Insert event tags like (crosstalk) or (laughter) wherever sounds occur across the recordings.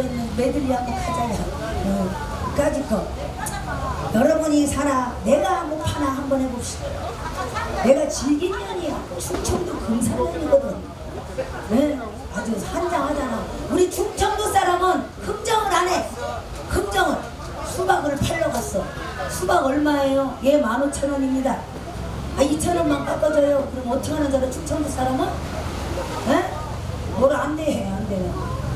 있는 메들리 한번 가자요. 어, 까짓 거. 여러분이 살아. 내가 한번 파나 한번 해봅시다. 내가 질긴년이야 충청도 금산년이거든. 네, 아주 한장하잖아. 우리 충청도 사람은 흥정을 안 해. 흥정을. 수박을 팔러 갔어. 수박 얼마예요? 얘 15,000원입니다. 아 2,000원만 깎아줘요. 그럼 어떻게 하는 줄 알아 충청도 사람은? 에? 뭐라 안 돼 안 돼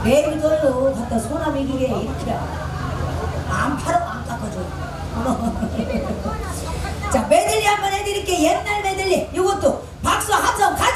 줘요 갖다 소나 먹이게 이렇게 안 팔아 안 깎아줘. 자 메들리 한번 해드릴게 옛날 메들리. 이것도 박수 함성 가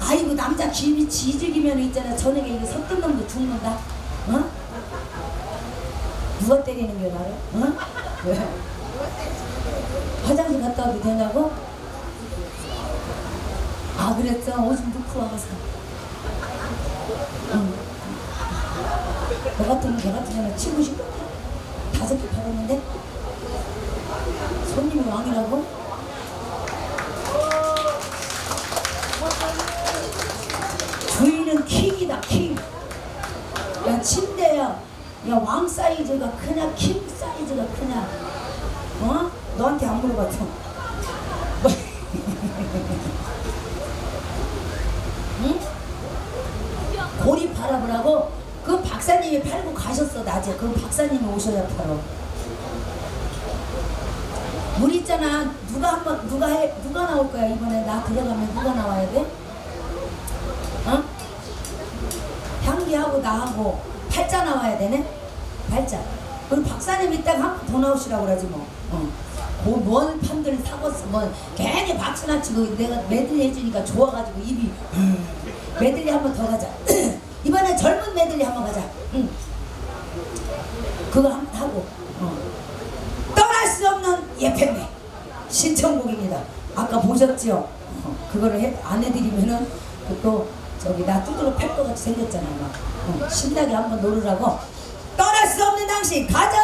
아이고 남자 김이 지죽이면 있잖아 저녁에 이거 섰던 놈도 죽는다 어? 누가 때리는 게 나를? 응? 왜? 화장실 갔다 와도 되냐고? 아 그랬어? 오줌 넣고 와서 응. 너 같으면 너 같으면 치고 싶어 다섯 개 팔았는데 손님이 왕이라고? 주인은 킹이다 킹. 야 침대야. 야 왕 사이즈가 크냐 킹 사이즈가 크냐? 어? 너한테 안 물어봤어. (laughs) 고리 팔아보라고? 그 박사님이 팔고 가셨어 낮에. 그 박사님이 오셔야 팔어. 물 있잖아. 누가 한번 누가 해 누가 나올 거야 이번에 나 들어가면 누가 나와야 돼? 어? 향기하고 나하고 팔자 나와야 되네? 팔자. 그럼 박사님 이따가 한번 더 나오시라고 그러지 뭐. 어. 그뭔 판들 사고서 뭐 괜히 박수나 치고 내가 메들리 해주니까 좋아가지고 입이 음. 메들리 한 번 더 가자. (clears throat) 이번에 젊은 메들리 한 번 가자. 응. 그거 한 번 하고. 어. 떠날 수 없는 예편네 신청곡입니다. 아까 보셨죠? 어, 그거를 해, 안 해드리면은 그또 저기 나 두드러 팔것 같이 생겼잖아 막. 어, 신나게 한번 노르라고. 떠날 수 없는 당신 가자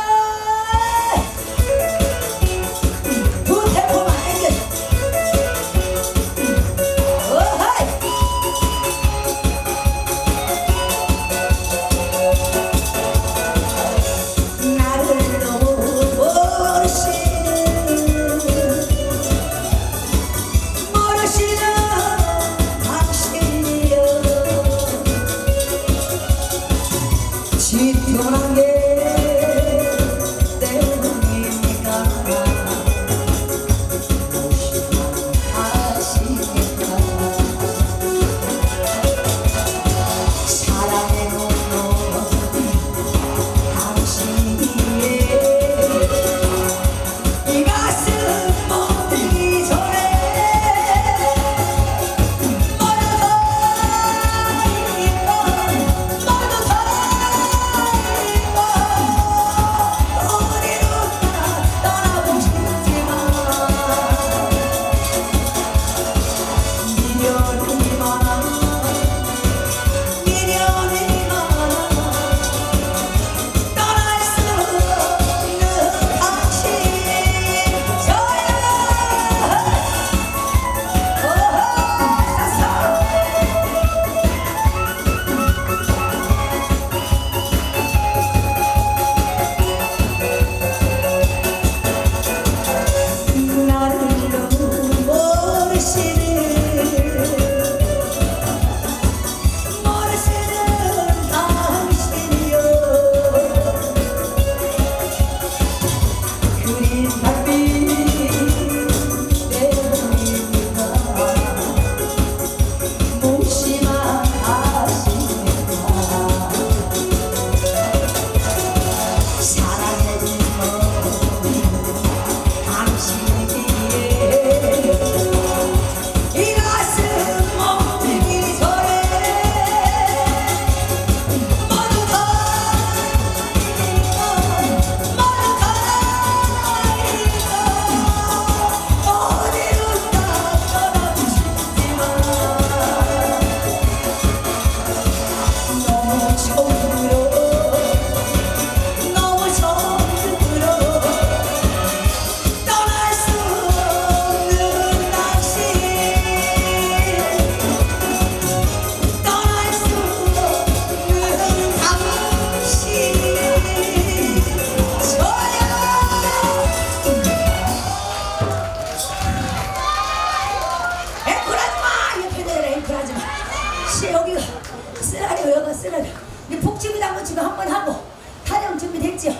쓰러져. 이제 복지부 당고 지금 한 번 하고 타령 준비됐지요.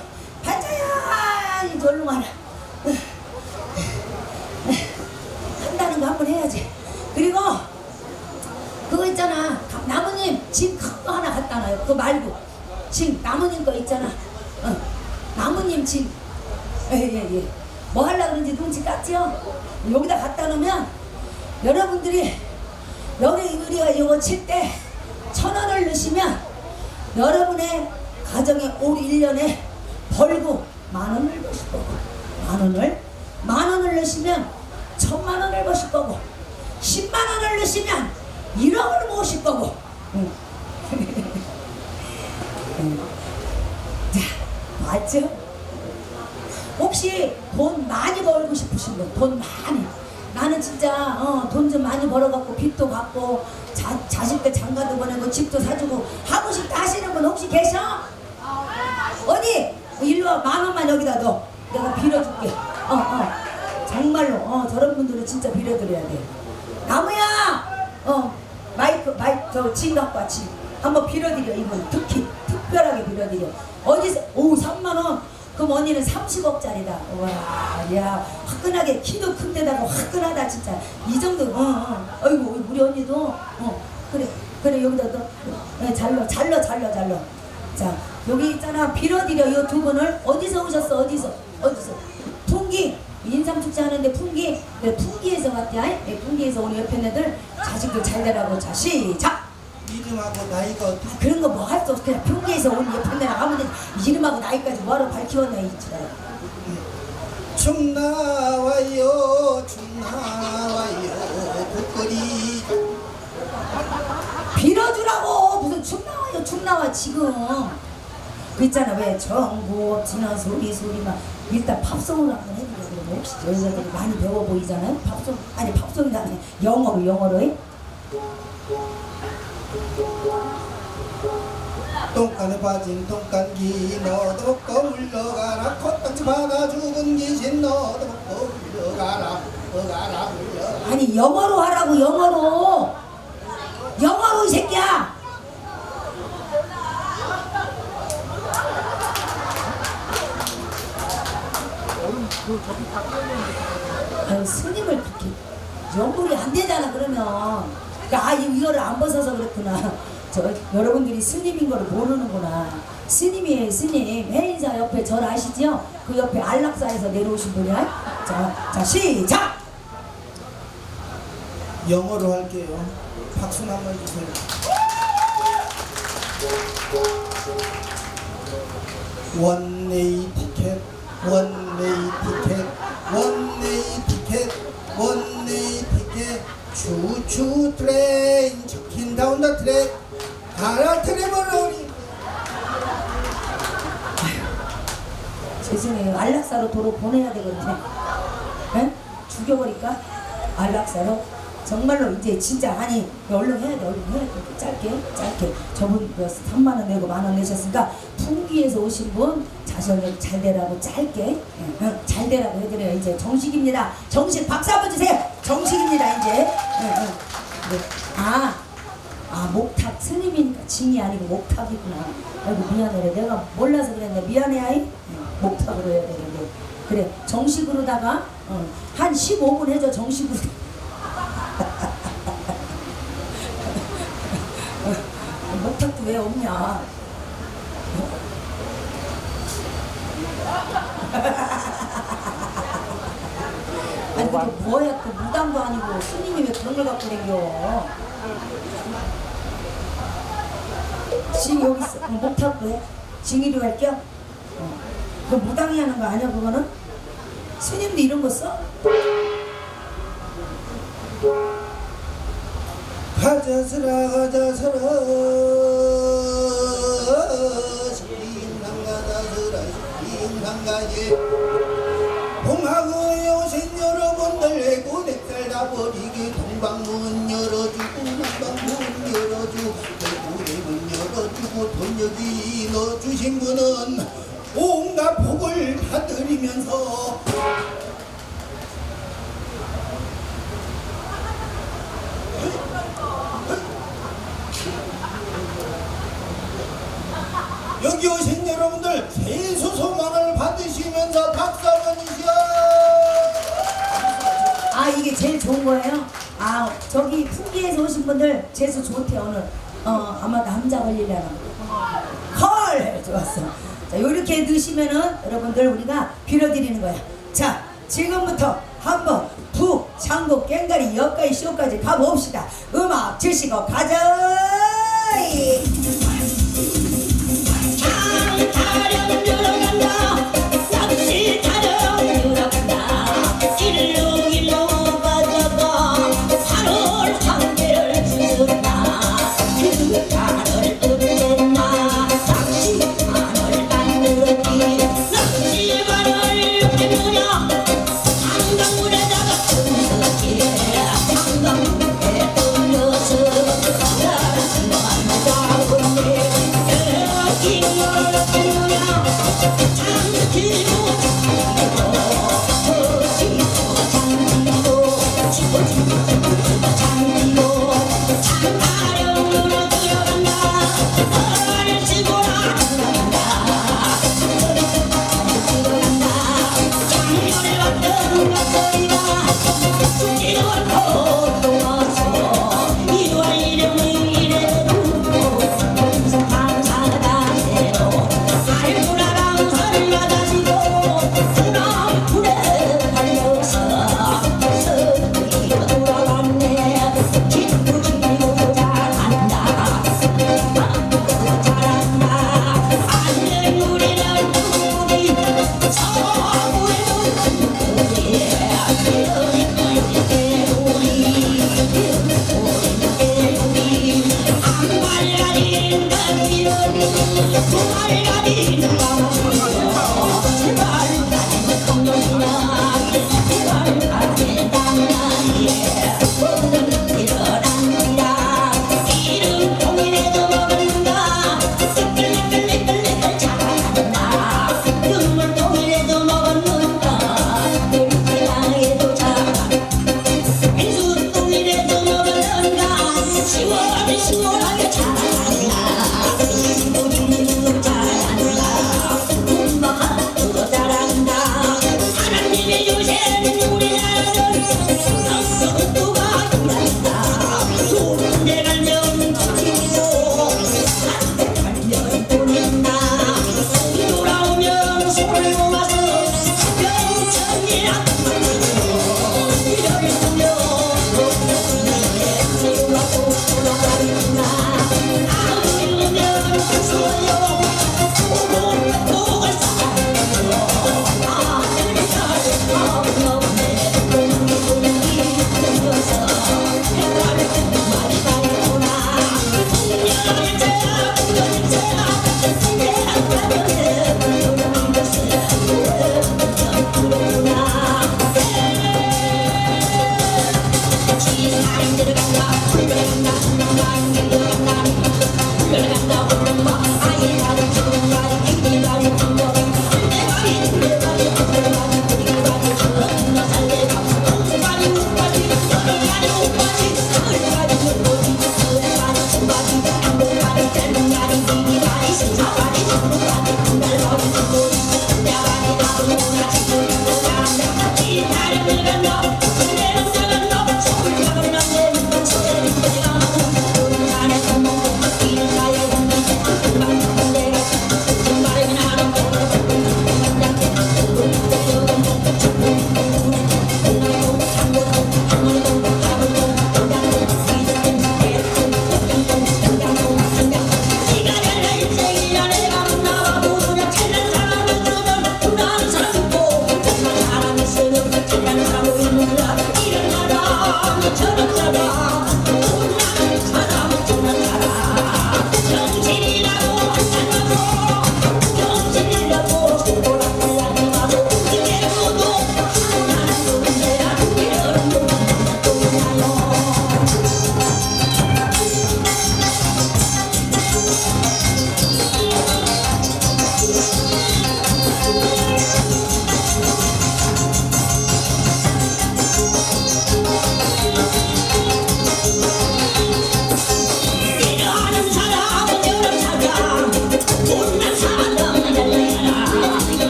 반자야 이제 얼른 와라. 한다는 거 한 번 해야지. 그리고 그거 있잖아. 나무님 집큰거 하나 갖다 놔요. 그거 말고 집 나무님 거 있잖아. 어. 나무님 집. 예예 예. 뭐 하려 그런지 눈치 깠죠? 여기다 갖다 놓으면 여러분들이 여기 우리가 이거 칠때 천 원을 넣으시면 여러분의 가정에 올 1년에 벌고 만 원을 버실 거고 만 원을 만 원을 넣으시면 천만 원을 버실 거고 10만 원을 넣으시면 1억을 모으실 거고 응. (laughs) 응. 자 맞죠? 혹시 돈 많이 벌고 싶으신 분, 돈 많이. 나는 진짜 어, 돈 좀 많이 벌어갖고 빚도 갚고 자, 자식들 장가도 보내고 집도 사주고 하고 싶다 하시는 분 혹시 계셔? 어디? 일로 와. 만 원만 여기다 넣어. 내가 빌어줄게. 어, 어. 정말로. 어, 저런 분들은 진짜 빌어드려야 돼. 나무야! 어, 마이크, 마이크, 저짐 갖고 와, 짐. 한번 빌어드려, 이분. 특히, 특별하게 빌어드려. 어디서, 오, 3만원. 그럼 언니는 30억짜리다. 와, 야, 화끈하게, 키도 큰 데다가 화끈하다, 진짜. 이 정도, 어, 어. 어이구, 우리 언니도, 어, 그래, 그래, 여기다 너, 네, 잘 넣어, 잘 넣어, 잘 넣어, 잘 넣어. 자, 여기 있잖아. 빌어드려, 이 두 분을. 어디서 오셨어, 어디서? 어디서? 풍기. 인삼축제 하는데 풍기. 그래, 풍기에서 왔냐? 예, 풍기에서 우리 옆에 애들 자식들 잘 되라고. 자, 시작! 이름하고 나이가 어떻게 아, 그런 거 뭐 할 수 없어. 그냥 풍기에서 온 옆에 애들 되지. 이름하고 나이까지 뭐하러 밝히웠냐, 이 지랄. 춤 나와요 춤 나와요 복거리. 빌어주라고! 무슨 춤 나와요 춤 나와 지금. 그 있잖아 왜? 정부 지난 소리 소리만 일단 팝송을 한번 해보려 그러면 혹시 여자들이 많이 배워 보이잖아요? 팝송 아니 팝송이 아니라 영어로 영어로 해? 똥간에 빠진 똥간기 너도 먹고 물러가라. 콧방치 받아 죽은 귀신 너도 먹고 물러가라. 물러가라 물러가라. 아니 영어로 하라고 영어로. 영어로 이 새끼야. 아유 스님을 그렇게 연불이 안 되잖아 그러면. 아 이- 이거를 안 벗어서 그렇구나 저 여러분들이 스님인 거를 모르는구나. 스님이에요 스님 해인사 옆에 절 아시죠? 그 옆에 안락사에서 내려오신 분이야 자, 자 시작! 영어로 할게요. 박수 한번 주세요. 원웨이 티켓 원웨이 티켓 원웨이 티켓 원웨이 티켓. 추추 트레인 치킨 다운 더 트랙 트레버러리 죄송해요 안락사로 도로 보내야 되거든요 에? 죽여버릴까? 안락사로? 정말로 이제 진짜 아니 얼른 해야 돼 얼른 해야 돼 짧게 짧게 저분 그 3만 원 내고 만 원 내셨으니까 풍기에서 오신 분 자식을 잘 되라고 짧게 예, 응, 잘 되라고 해드려요 이제 정식입니다 정식 박수 한번 주세요 정식입니다 이제 예, 응. 네. 아, 아 목탁 스님이니까 징이 아니고 목탁이구나. 아이고 미안해 내가 몰라서 그랬네. 미안해 아이. 응, 목탁으로 해야 되는데. 그래 정식으로다가 어, 한 15분 해줘 정식으로. (laughs) 목탁도 왜 없냐? (laughs) 아니 그게 뭐야 그 무당도 아니고 스님이 왜 그런 걸 갖고 다녀? 지금 여기 있어 어, 목탁도 해? 징이도 할게요? 어. 그 무당이 하는 거 아니야 그거는? 스님도 이런 거 써? 신랑 가지 봉하고에 오신 여러분들 고백살 다 버리게 동방문 열어주고 여러분 여기 넣어주신 분은 온갖 복을 받들이면서 여기 오신 여러분들 세수 소망을 받으시면서 박수 한번 주시오 아 이게 제일 좋은 거예요? 아 저기 풍기에서 오신 분들 제수 좋대 오늘. 어 아마 남자 걸리려나 네, 좋았어. 자, 이렇게 넣으시면은 여러분들 우리가 빌어드리는 거야. 자, 지금부터 한번 북, 장국, 깽가리, 역가이, 쇼까지 가봅시다. 음악 주시고 가자!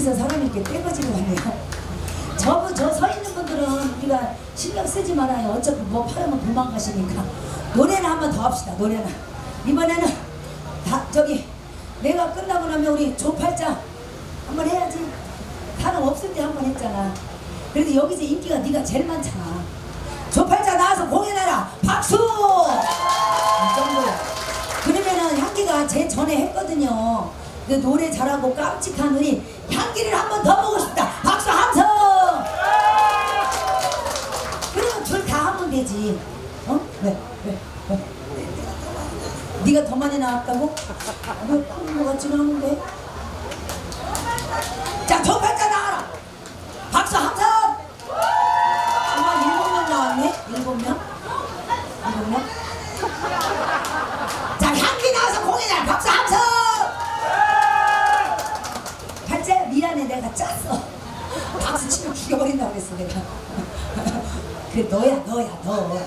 어디서 사람이 이렇게 떼거지고 왔네요. 저분 저 서 있는 분들은 우리가 신경 쓰지 말아요. 어차피 뭐 팔으면 도망가시니까 노래는 한번 더 합시다. 노래는 이번에는 다 저기 내가 끝나고 나면 우리 조팔자 한번 해야지. 사람 없을 때 한 번 했잖아. 그래도 여기서 인기가 네가 제일 많잖아. 조팔자 나와서 공연해라. 박수! 이 정도야. 그러면은 향기가 제 전에 했거든요. 그 노래 잘하고 깜찍한 우리 향기를 한번 더 보고 싶다. 박수 함성! 그러면 둘 다 하면 되지. 어? 왜? 왜? 왜? 네가 더 많이 나왔다고? 왜 그런 거 같지는 않은데? 자, 조팔자 나 죽여버린다고 그랬어 내가. (laughs) 그 너야 너야 너. (laughs)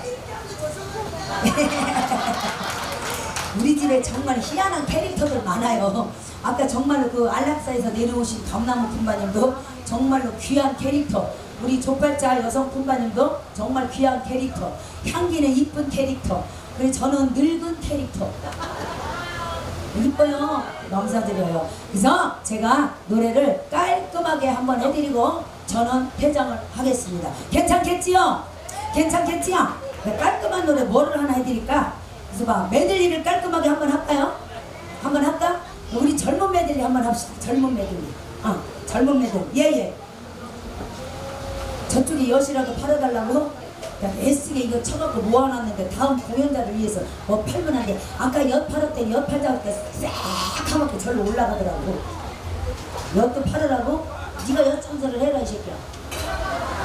우리 집에 정말 희한한 캐릭터들 많아요. 아까 정말로 그 안락사에서 내려오신 감나무 군바님도 정말로 귀한 캐릭터. 우리 족발자 여성 군바님도 정말 귀한 캐릭터. 향기는 이쁜 캐릭터. 그리고 저는 늙은 캐릭터. 이뻐요. 감사드려요. 그래서 제가 노래를 깔끔하게 한번 해드리고 저는 퇴장을 하겠습니다. 괜찮겠지요? 괜찮겠지요? 네, 깔끔한 노래 뭐를 하나 해드릴까? 그래서 봐 메들리를 깔끔하게 한번 할까요? 한번 할까? 우리 젊은 메들리 한번 합시다. 젊은 메들리. 어, 젊은 메들리. 예 예. 저쪽에 엿이라도 팔아달라고? 야, 애쓰게 이거 쳐갖고 모아놨는데 다음 공연자를 위해서 뭐 팔면 안 돼. 아까 엿 팔았더니 엿 팔자고 싹하게 절로 올라가더라고. 엿도 팔으라고? 네가 엿 장사를 해라 이 새끼야.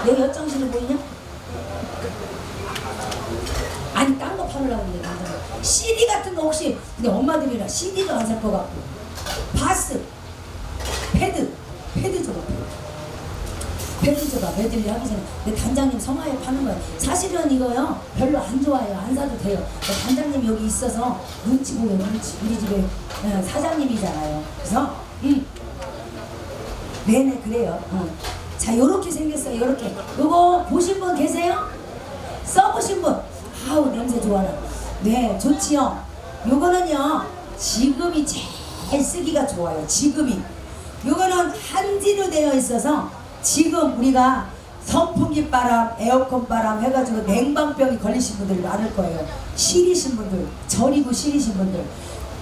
내엿 정신이 보이냐? 아니 딴 거 팔으라고 그래 남자가. CD 같은 거 혹시 근데 엄마들이라 CD도 안살것 같고. 바스 패드 패드 줘봐 패드 줘봐 하기 전에 근데 단장님 성화에 파는 거예요 사실은 이거요 별로 안 좋아해요. 안 사도 돼요. 단장님 여기 있어서 눈치 보여 눈치 우리 집에 어, 사장님이잖아요. 그래서 음 네네 그래요 어. 자 요렇게 생겼어요 요렇게 요거 보신 분 계세요? 써보신 분 아우 냄새 좋아라 네 좋지요 요거는요 지금이 제일 쓰기가 좋아요. 지금이. 요거는 한지로 되어 있어서 지금 우리가 선풍기 바람, 에어컨 바람 해가지고 냉방병이 걸리신 분들이 많을 거예요. 시리신 분들, 저리고 시리신 분들.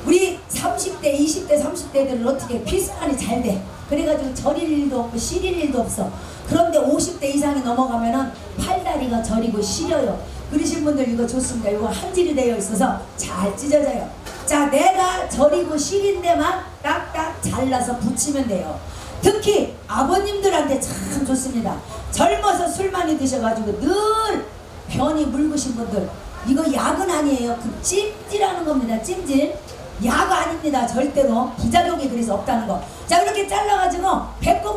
우리 30대, 20대, 30대들은 어떻게 피스관이 잘 돼. 그래가지고 저릴 일도 없고 시릴 일도 없어. 그런데 50대 이상이 넘어가면은 팔다리가 저리고 시려요. 그러신 분들 이거 좋습니다. 이거 한질이 되어 있어서 잘 찢어져요. 자, 내가 저리고 시린 데만 딱딱 잘라서 붙이면 돼요. 특히 아버님들한테 참 좋습니다. 젊어서 술 많이 드셔가지고 늘 변이 묽으신 분들 이거 약은 아니에요. 그 찜질하는 겁니다. 찜질. 약 아닙니다. 절대로 부작용이 그래서 없다는 거. 자 이렇게 잘라가지고 배꼽